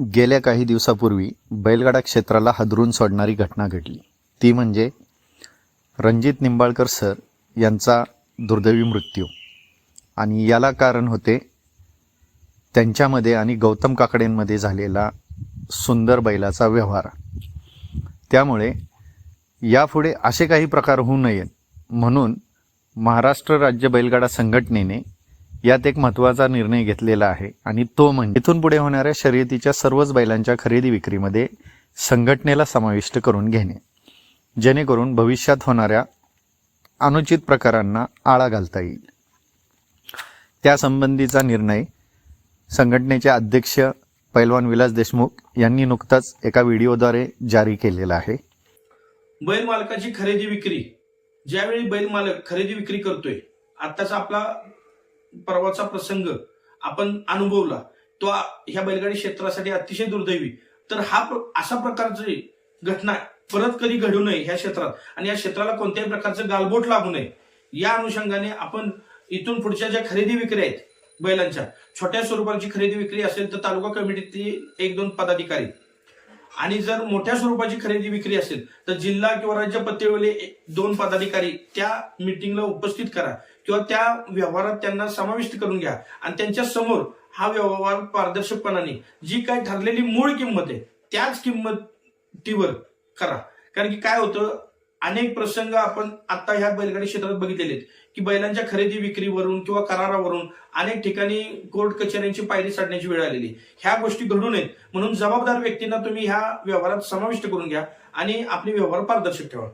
गेल्या काही दिवसापूर्वी बैलगाडा क्षेत्राला हादरून सोडणारी घटना घडली. ती म्हणजे रणजित निंबाळकर सर यांचा दुर्दैवी मृत्यू. आणि याला कारण होते त्यांच्यामध्ये आणि गौतम काकडेंमध्ये झालेला सुंदर बैलाचा व्यवहार. त्यामुळे यापुढे असे काही प्रकार होऊ नयेत म्हणून महाराष्ट्र राज्य बैलगाडा संघटनेने यात एक महत्त्वाचा निर्णय घेतलेला आहे आणि तो म्हणजे इथून पुढे होणाऱ्या शर्यतीच्या सर्वच बैलांच्या खरेदी विक्रीमध्ये संघटनेला समाविष्ट करून घेणे जेणेकरून भविष्यात होणाऱ्या अनुचित प्रकारांना आळा घालता येईल. त्यासंबंधीचा निर्णय संघटनेचे अध्यक्ष पैलवान विलास देशमुख यांनी नुकताच एका व्हिडिओद्वारे जारी केलेला आहे. बैल मालकाची खरेदी विक्री ज्यावेळी बैल मालक खरेदी विक्री करतोय आत्ताच आपला परवाचा प्रसंग आपण अनुभवला तो ह्या बैलगाडी क्षेत्रासाठी अतिशय दुर्दैवी. तर हा प्र- अशा प्रकारची घटना परत कधी घडू नये ह्या क्षेत्रात आणि या क्षेत्राला कोणत्याही प्रकारचं गालबोट लागू नये या अनुषंगाने आपण इथून पुढच्या ज्या खरेदी विक्री आहेत बैलांच्या छोट्या स्वरूपाची खरेदी विक्री असेल तर तालुका कमिटीतील एक दोन पदाधिकारी आणि जर मोठ्या स्वरूपाची खरेदी विक्री असेल तर जिल्हा किंवा राज्य पातळीवरले एक- दोन पदाधिकारी त्या मिटिंगला उपस्थित करा किंवा त्या व्यवहारात त्यांना समाविष्ट करून घ्या. आणि त्यांच्यासमोर हा व्यवहार पारदर्शकपणाने जी काय ठरलेली मूळ किंमत आहे त्याच किंमतीवर करा. कारण की काय होतं अनेक प्रसंग आपण आता ह्या बैलगाडी क्षेत्रात बघितलेले आहेत की बैलांच्या खरेदी विक्रीवरून किंवा करारावरून अनेक ठिकाणी कोर्ट कचेऱ्यांची पायरी चढण्याची वेळ आलेली ह्या गोष्टी घडू नयेत. म्हणून जबाबदार व्यक्तींना तुम्ही ह्या व्यवहारात समाविष्ट करून घ्या आणि आपले व्यवहार पारदर्शक ठेवा.